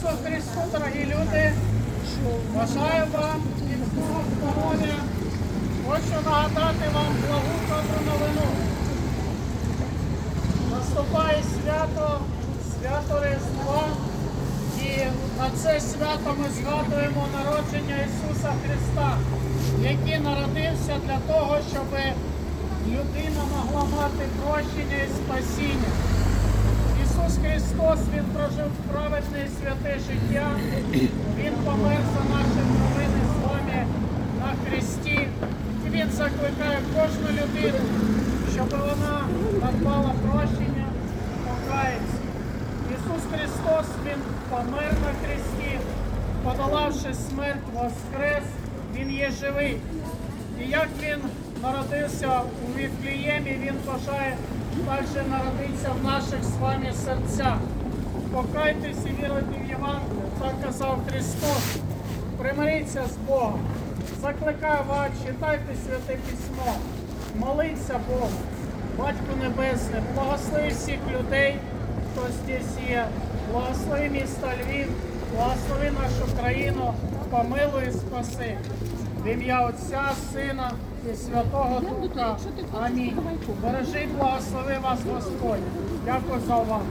Ісусу Христу, дорогі люди, бажаю вам міцного здоров'я. Хочу нагадати вам благу добру новину. Наступає свято, свято Різдва, і на це свято ми згадуємо народження Ісуса Христа, який народився для того, щоб людина могла мати прощення і спасіння. Христос, Він прожив праведне і святе життя. Він помер за наші провини з вами на Христі. І Він закликає кожну людину, щоб вона надбала прощення, покається. Ісус Христос, Він помер на Христі, подолавши смерть, воскрес, Він є живий. І як він народився у Віфліємі, він бажає також народитися в наших з вами серцях. Покайтесь і віруйте в Євангелію, так казав Христос. Примиріться з Богом. Закликаю вас, читайте святе письмо, моліться Богу. Батько Небесний, благослови всіх людей, хто здесь є. Благослови місто Львів, благослови нашу країну, помилуй і спаси. В ім'я Отця, Сина і Святого Духа. Амінь. Бережи, благослови вас Господь. Дякую за увагу.